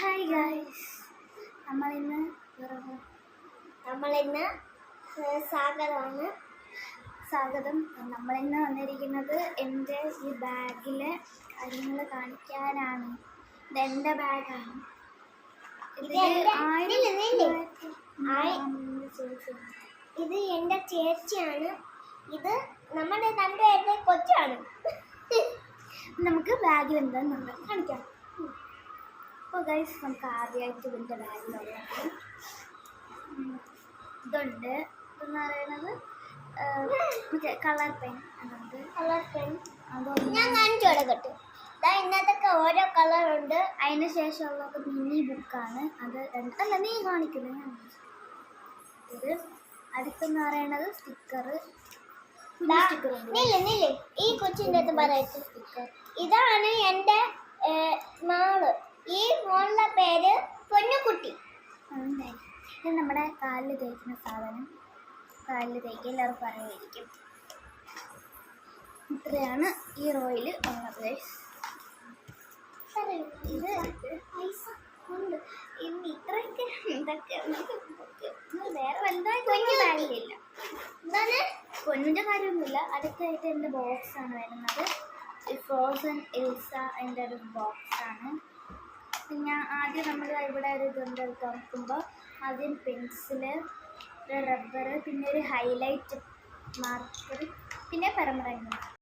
Hi guys നമ്മളിന്ന് നമ്മളിന്ന് സ്വാഗതമാണ്. സ്വാഗതം. നമ്മളിന്ന് വന്നിരിക്കുന്നത് എന്റെ ഈ ബാഗിലെ കാര്യങ്ങൾ കാണിക്കാനാണ്. ഇത് എന്റെ ബാഗാണ്. ഇത് എന്റെ- ചേച്ചിയാണ്. ഇത് നമ്മുടെ രണ്ടുപേരുടെ കൊച്ചാണ്. നമുക്ക് ബാഗിൽ എന്താണെന്നുണ്ട് കാണിക്കാം. അപ്പോൾ ഗൈസ് നമുക്ക് ആദ്യമായിട്ട് ഇതിന്റെ ബാഗിലുള്ളത് ഇതുണ്ട്. ഇതെന്ന് പറയുന്നത് മറ്റേ കളർ പെൻ അതുണ്ട് കളർ പെൻ ഞാൻ കാണിച്ചു കൊടുക്കട്ടെ. ഇതാ ഇന്നത്തൊക്കെ ഓരോ കളർ ഉണ്ട്. അതിന് ശേഷമുള്ളത് മിനി ബുക്കാണ് അത് അല്ല നീ കാണിക്കുന്നത് ഞാൻ. ഇത് അടുത്തെന്ന് പറയണത് സ്റ്റിക്കർ നില്ല് നില്ല്. ഈ കൊച്ചിന്റെ അടുത്ത് പറയട്ടെ. സ്റ്റിക്കർ ഇതാണ് എന്റെ നാൾ. ഈ പേര് പൊന്നുകുട്ടി. ഇത് നമ്മുടെ കാലിൽ തേക്കുന്ന സാധനം. കാലിൽ തേക്കുക എല്ലാവരും പറയുമായിരിക്കും ഇത്രയാണ് ഈ റോയിൽ ഉള്ളത്. ഇത് ഉണ്ട് ഇന്ന് ഇത്രയൊക്കെ ഇതൊക്കെ ഇത് വേറെ വലുതായിട്ടൊന്നും കാര്യമില്ല. എന്താണ്? പൊന്നിന്റെ കാര്യമൊന്നുമില്ല. അടുത്തായിട്ട് എന്റെ ബോക്സ് ആണ് വരുന്നത്. ഫ്രോസൺ എൽസ എന്റെ ഒരു ബോക്സ് ആണ്. പിന്നെ ആദ്യം നമ്മൾ ഇവിടെ ഒരു ഇതുണ്ട് തുറക്കുമ്പോൾ ആദ്യം പെൻസിൽ റബ്ബർ പിന്നെ ഒരു ഹൈലൈറ്റ് മാർക്കർ പിന്നെ പെർമനന്റ്